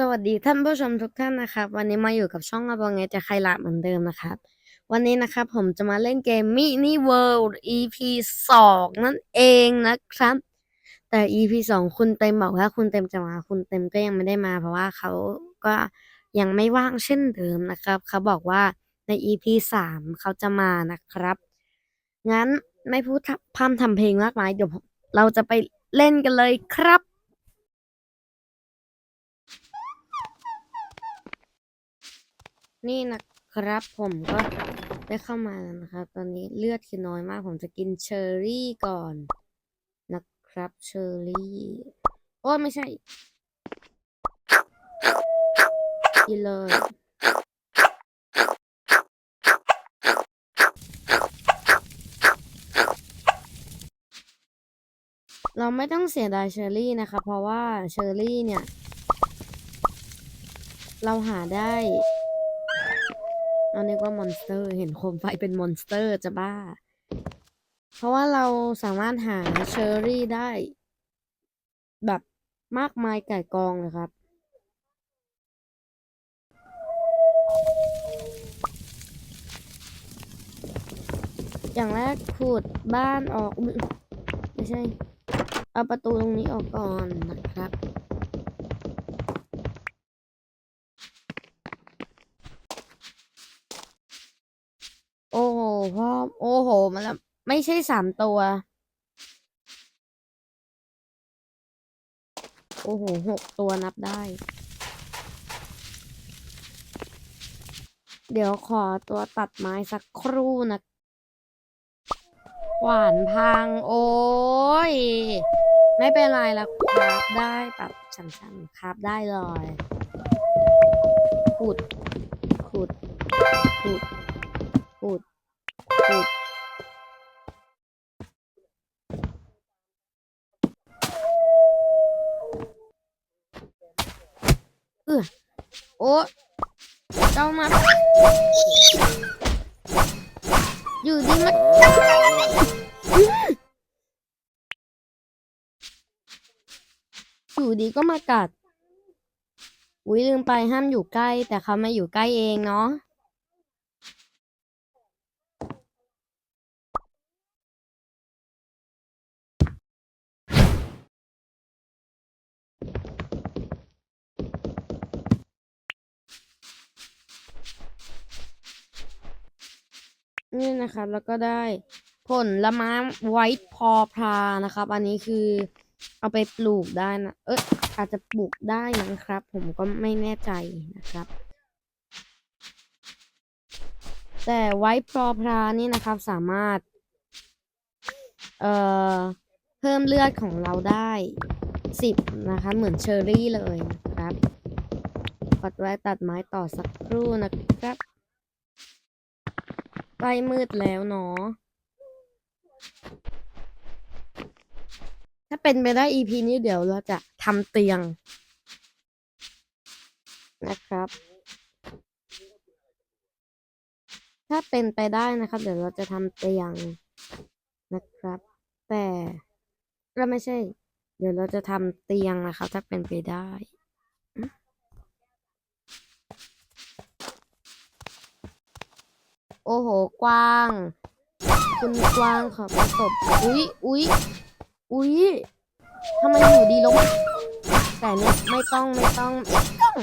สวัสดีท่านผู้ชมทุกท่านนะครับ วันนี้มาอยู่กับช่องอาบองไงจะใครละเหมือนเดิมนะครับ วันนี้นะครับผมจะมาเล่นเกม Mini World EP สองนั่นเองนะครับ แต่ EP สองคุณเต็มบอกว่าคุณเต็มจะมาคุณเต็มก็ยังไม่ได้มา เพราะว่าเขาก็ยังไม่ว่างเช่นเดิมนะครับ เขาบอกว่าใน EP สามเขาจะมานะครับ งั้นไม่พูดพร่ำทำเพลงมากมายเดี๋ยวเราจะไปเล่นกันเลยครับ นี่นะครับผมก็ได้เข้ามาแล้วนะครับ ตอนนี้เลือดคือน้อยมาก ผมจะกินเชอร์รี่ก่อนนะครับเชอร์รี่โอ้ไม่ใช่ กินเลยเราไม่ต้องเสียดายเชอร์รี่นะคะ เพราะว่าเชอร์รี่เนี่ย เราหาได้ เราเรียกว่ามอนสเตอร์เห็นโคมไฟเป็นมอนสเตอร์จะบ้า เพราะว่าเราสามารถหาเชอร์รี่ได้ แบบมากมายไก่กองเลยครับ อย่างแรกขุดบ้านออก ไม่ใช่ เอาประตูตรงนี้ออกก่อนนะครับ โอ้โหพ่อ โอ้โหมาแล้วไม่ใช่สามตัว โอ้โหหกตัวนับได้ เดี๋ยวขอตัวตัดไม้สักครู่นะขวานพัง โอ้ย ไม่เป็นไรละครับได้แบบฉันๆครับได้เลยขุดขุดขุด ขุดเออโอ้เจ้ามาอยู่ดีมาอยู่ดีก็มากัด อุ้ยลืมไปห้ามอยู่ใกล้ แต่เขามาอยู่ใกล้เองเนาะ นี่นะครับ แล้วก็ได้ผลละม้ไวท์พอพรานะครับ อันนี้คือเอาไปปลูกได้นะ เอยอาจจะปลูกได้นะครับ ผมก็ไม่แน่ใจนะครับ แต่ไวท์พอพรานี่นะครับสามารถ เอ่อ เพิ่มเลือดของเราได้สิบนะคะ เหมือนเชอร์รี่เลยนะครับ กดไว้ตัดไม้ต่อสักครู่นะครับ ใกล้มืดแล้วเนาะ ถ้าเป็นไปได้ EP นี้เดี๋ยวเราจะทำเตียง นะครับ ถ้าเป็นไปได้นะครับ เดี๋ยวเราจะทำเตียงนะครับ แต่ก็ไม่ใช่ เดี๋ยวเราจะทำเตียงนะครับ ถ้าเป็นไปได้ โอ้โห กว้าง คุณกว้างขอประสบอุ๊ยอุ๊ยอุ๊ยทำไมอยู่ดีลง แต่เนี่ยไม่ต้องไม่ต้องไม่ต้อง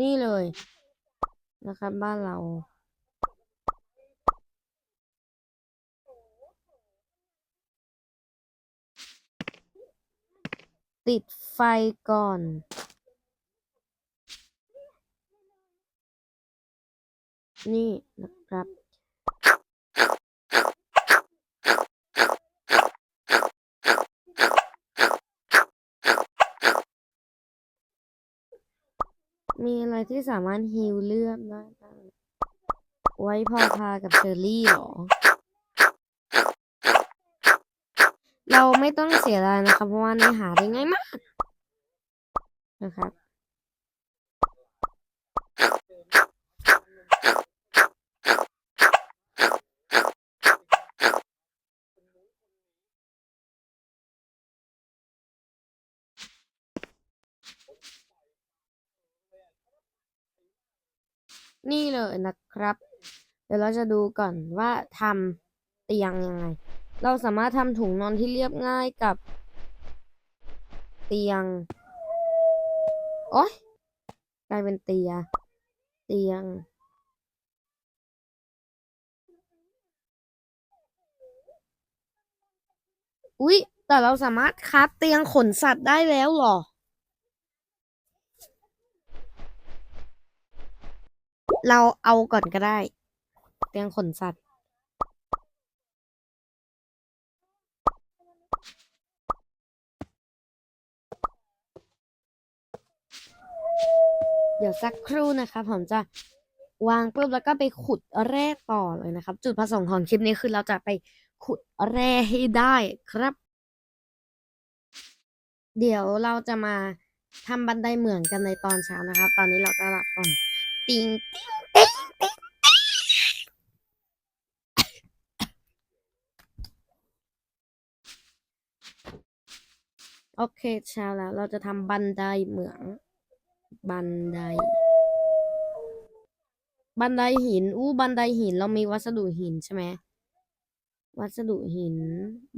นี่เลยนะครับบ้านเรา ติดไฟก่อนนี่นะครับ มีอะไรที่สามารถฮีลเลือดได้บ้างไว้พอพากับเชอร์รี่หรอ เราไม่ต้องเสียเวลานะครับ เพราะว่าเนื้หาได้ง่ายมาก นะครับ นี่เลยนะครับ เดี๋ยวเราจะดูก่อนว่าทำเตียงยังไง เราสามารถทำถุงนอนที่เรียบง่ายกับ เตียง โอ๊ยกลายเป็นเตีย เตียง อุ๊ย แต่เราสามารถคราฟเตียงขนสัตว์ได้แล้วหรอ เราเอาก่อนก็ได้ เตียงขนสัตว์ เดี๋ยวสักครู่นะครับผมจะวางปุ๊บแล้วก็ไปขุดแร่ต่อเลยนะครับ จุดประสงค์ของคลิปนี้คือเราจะไปขุดแร่ให้ได้ครับ เดี๋ยวเราจะมาทำบันไดเหมืองกันในตอนเช้านะครับ ตอนนี้เราจะหลับก่อนติงติงติงติงโอเคเช้าแล้ว เราจะทำบันไดเหมือง บันได บันไดหิน อู้ บันไดหิน เรามีวัสดุหินใช่ไหม วัสดุหิน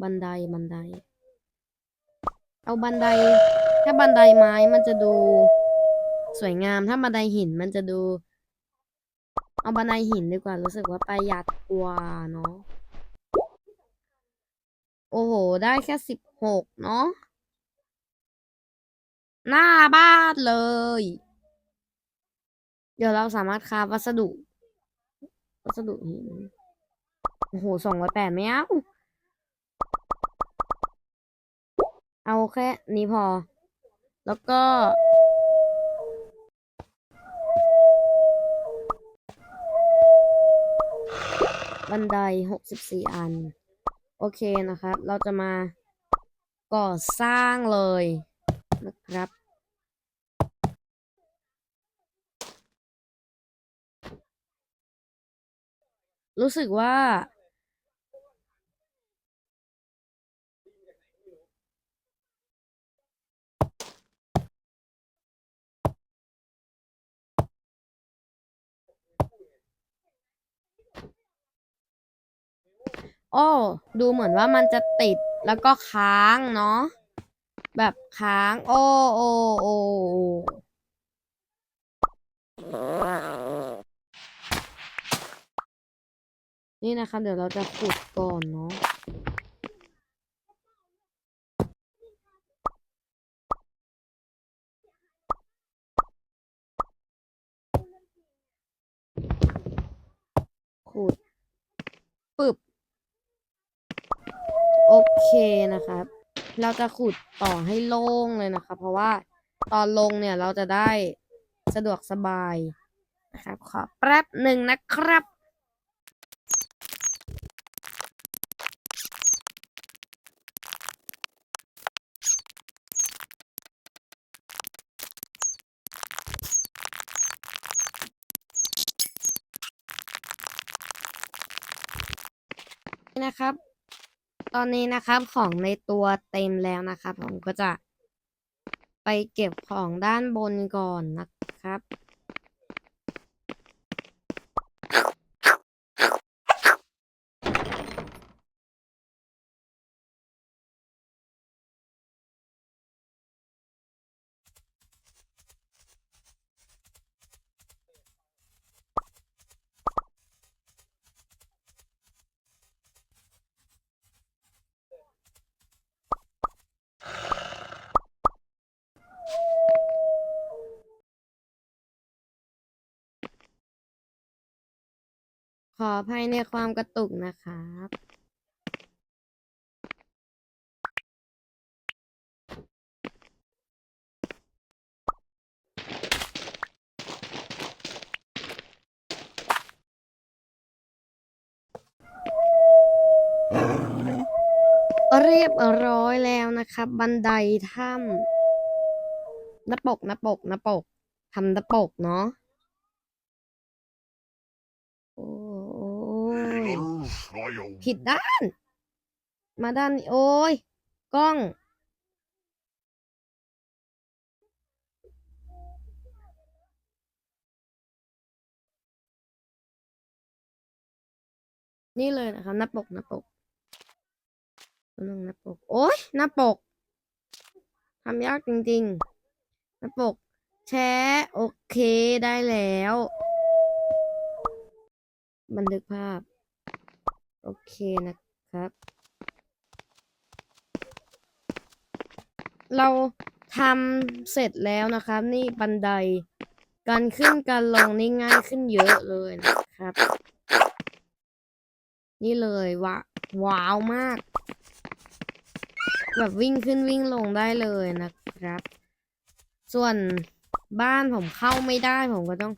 บันได บันได เอาบันได ถ้าบันไดไม้มันจะดู สวยงาม ถ้าบันไดหินมันจะดู เอาบันไดหินดีกว่า รู้สึกว่าประหยัดกว่าเนาะ โอ้โห ได้แค่สิบหกเนาะ หน้าบ้านเลย เดี๋ยวเราสามารถคาวัสดุ วัสดุหินโอ้โหสองร้อยแปดไม่เอาเอาแค่นี้พอ แล้วก็ บันไดหกสิบสี่อัน โอเคนะครับ เราจะมาก่อสร้างเลย นะครับ รู้สึกว่า โอ้ ดูเหมือนว่ามันจะติดแล้วก็ค้างเนาะ แบบค้าง โอโอโอนี่นะคะเดี๋ยวเราจะขุดก่อนเนาะขุดปึบ โอเคนะครับ เราจะขุดต่อให้โล่งเลยนะคะ เพราะว่าตอนลงเนี่ยเราจะได้สะดวกสบายนะครับ ขอแป๊บหนึ่งนะครับ นี่นะครับ ตอนนี้นะครับของในตัวเต็มแล้วนะครับ ผมก็จะไปเก็บของด้านบนก่อนนะครับ ขออภัยในความกระตุกนะครับ เรียบร้อยแล้วนะครับ บันไดถ้ำหน้าปกหน้าปกหน้าปกทำหน้าปกเนาะโอ้ ผิดด้าน มาด้านโอ้ยกล้อง นี่เลยนะครับหน้าปกหน้าปกหนึ่งหน้าปก โอ้ยหน้าปกทำยากจริงๆหน้าปก แชร์โอเคได้แล้ว บันทึกภาพ โอเคนะครับ เราทำเสร็จแล้วนะครับ นี่บันได การขึ้นการลงนี่ง่ายขึ้นเยอะเลยนะครับ นี่เลยว้าว้าวมาก แบบวิ่งขึ้นวิ่งลงได้เลยนะครับ ส่วนบ้านผมเข้าไม่ได้ ผมก็ต้อง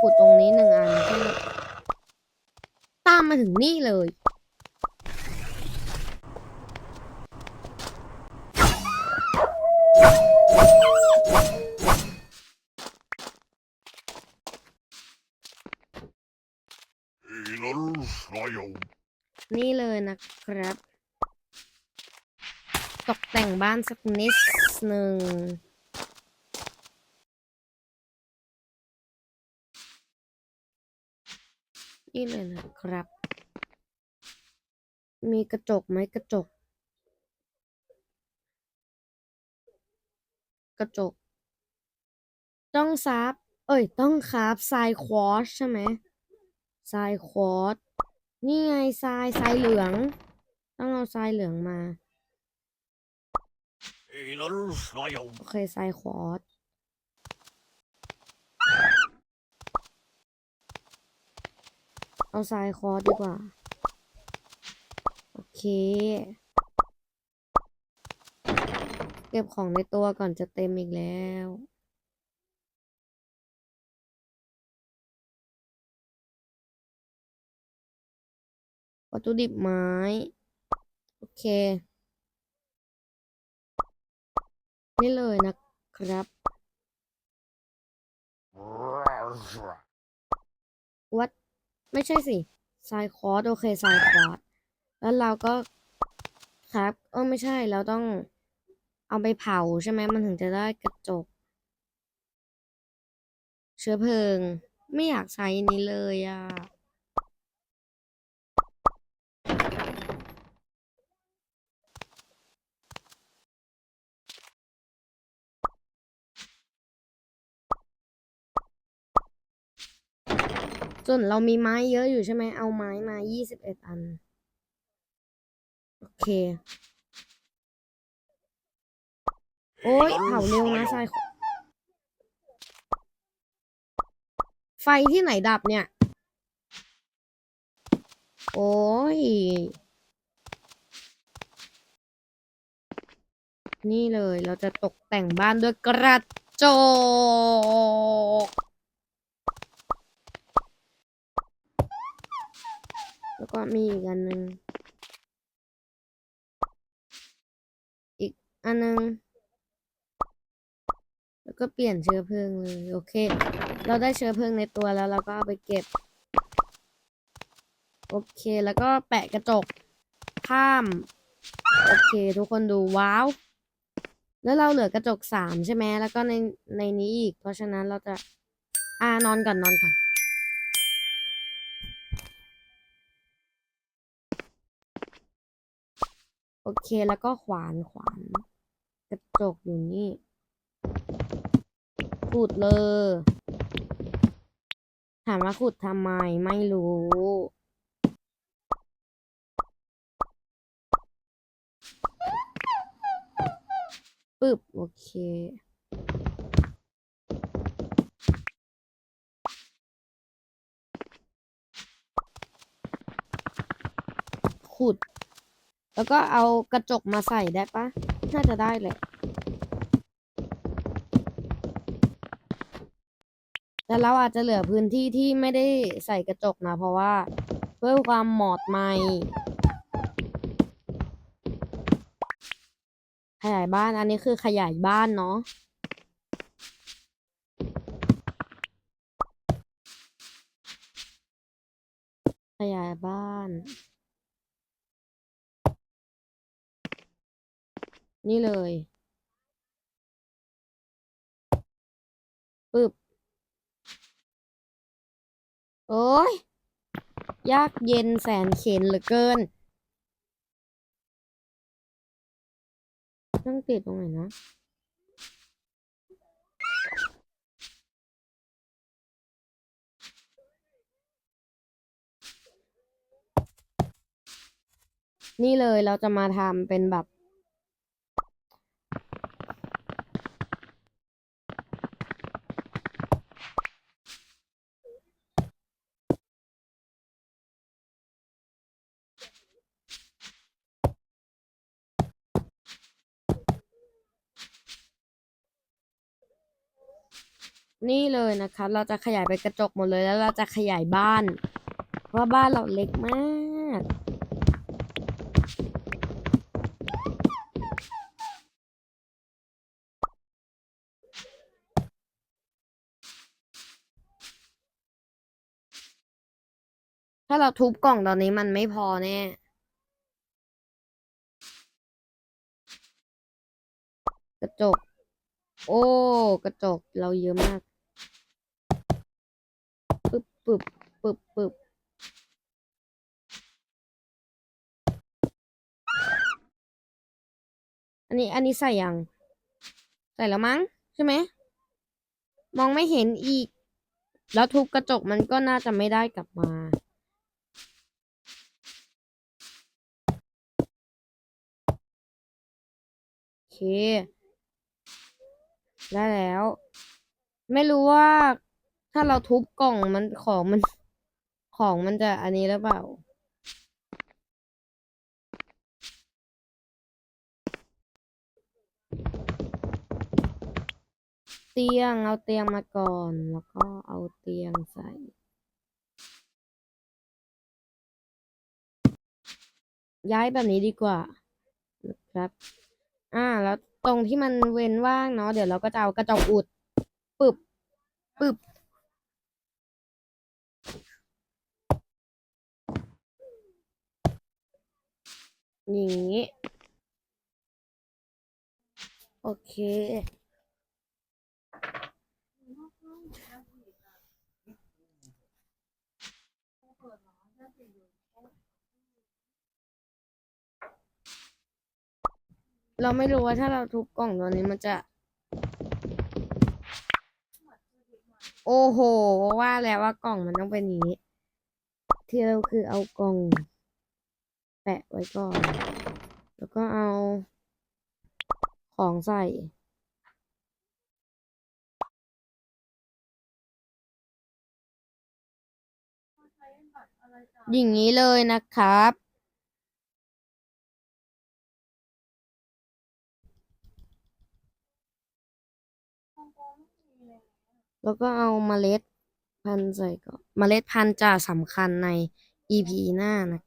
ขุดตรงนี้หนึ่งอันเพื่อตามมาถึงนี่เลย นี่เลยนะครับ ตกแต่งบ้านสักนิดหนึ่งนี่เลยนะครับ มีกระจกไหมกระจก กระจก ต้องซับ เอ้ย ต้องคราฟทรายควอชใช่ไหมทรายควอช นี่ไงทรายทรายเหลือง ต้องเอาทรายเหลืองมาโอเคทรายควอตเอาทรายควอตดีกว่า โอเค เก็บของในตัวก่อนจะเต็มอีกแล้ว วัตถุดิบไม้ โอเค นี่เลยนะครับ วัด ไม่ใช่สิทรายคอร์สโอเคทรายคอร์สแล้วเราก็ครับเออไม่ใช่เราต้องเอาไปเผาใช่ไหมมันถึงจะได้กระจก เชื้อเพลิง ไม่อยากใช้นนี้เลยอะ ส่วนเรามีไม้เยอะอยู่ใช่ไหมเอาไม้มายี่สิบเอ็ดอัน โอเค โอ้ยเผาเร็วนะทรายไฟที่ไหนดับเนี่ย โอ้ย นี่เลยเราจะตกแต่งบ้านด้วยกระจก แล้วก็มีอีกอันหนึ่งอีกอันหนึ่งแล้วก็เปลี่ยนเชื้อเพลิงเลยโอเค เราได้เชื้อเพลิงในตัวแล้วเราก็เอาไปเก็บ โอเค แล้วก็แปะกระจกข้าม โอเคทุกคนดูว้าว แล้วเราเหลือกระจกสามใช่ไหมแล้วก็ในในนี้อีก เพราะฉะนั้นเราจะอ่านอนก่อนนอนก่อน โอเค แล้วก็ขวานขวานกระจกอยู่นี่ขุดเลย ถามว่าขุดทำไมไม่รู้ ปึ๊บ โอเคขุด แล้วก็เอากระจกมาใส่ได้ปะ น่าจะได้แหละแต่เราอาจจะเหลือพื้นที่ที่ไม่ได้ใส่กระจกนะ เพราะว่าเพื่อความหมอดไหมขยายบ้าน อันนี้คือขยายบ้านเนาะขยายบ้าน นี่เลยปึ๊บโอ้ย ยากเย็นแสนเข็นเหลือเกิน ต้องติดตรงไหนนะนี่เลยเราจะมาทำเป็นแบบ นี่เลยนะคะ เราจะขยายไปกระจกหมดเลยแล้วเราจะขยายบ้าน เพราะว่าบ้านเราเล็กมาก ถ้าเราทุบกล่องตอนนี้มันไม่พอแน่กระจก โอ้ กระจกเราเยอะมาก ปึบปึบปึบอันนี้อันนี้ใส่ยัง ใส่แล้วมั้งใช่ไหม มองไม่เห็นอีก แล้วทุบกระจกมันก็น่าจะไม่ได้กลับมาโอเค ได้แล้ว ไม่รู้ว่า ถ้าเราทุบกล่องมันของมัน ของมันจะอันนี้หรือเปล่า เตียงเอาเตียงมาก่อนแล้วก็เอาเตียงใส่ย้ายแบบนี้ดีกว่านะครับ อ่า แล้วตรงที่มันเว้นว่างเนาะ เดี๋ยวเราก็จะเอากระจกอุด ปึบ ปึบ อย่างนี้ โอเค เราไม่รู้ว่าถ้าเราทุบกล่องตัวนี้มันจะ โอ้โห ว่าแล้วว่ากล่องมันต้องเป็นอย่างนี้ ที่เราคือเอากล่อง แปะไว้ก่อน แล้วก็เอาของใส่ อย่างนี้เลยนะครับแล้วก็เอาเมล็ดพันธุ์ใส่ก่อนเมล็ดพันธุ์จะสำคัญใน EP หน้านะ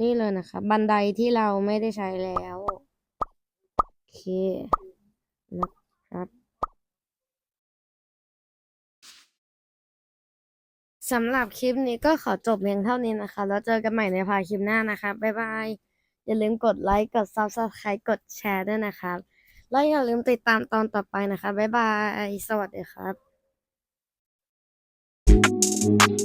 นี่เลยนะคะ บันไดที่เราไม่ได้ใช้แล้ว โอเคนะครับสำหรับคลิปนี้ก็ขอจบเพียงเท่านี้นะคะ แล้วเจอกันใหม่ในพาคลิปหน้านะคะ บ๊ายบาย อย่าลืมกดไลค์ กด Subscribe กดแชร์ด้วยนะครับ แล้วอย่าลืมติดตามตอนต่อไปนะคะ บ๊ายบาย สวัสดีครับ Thank you.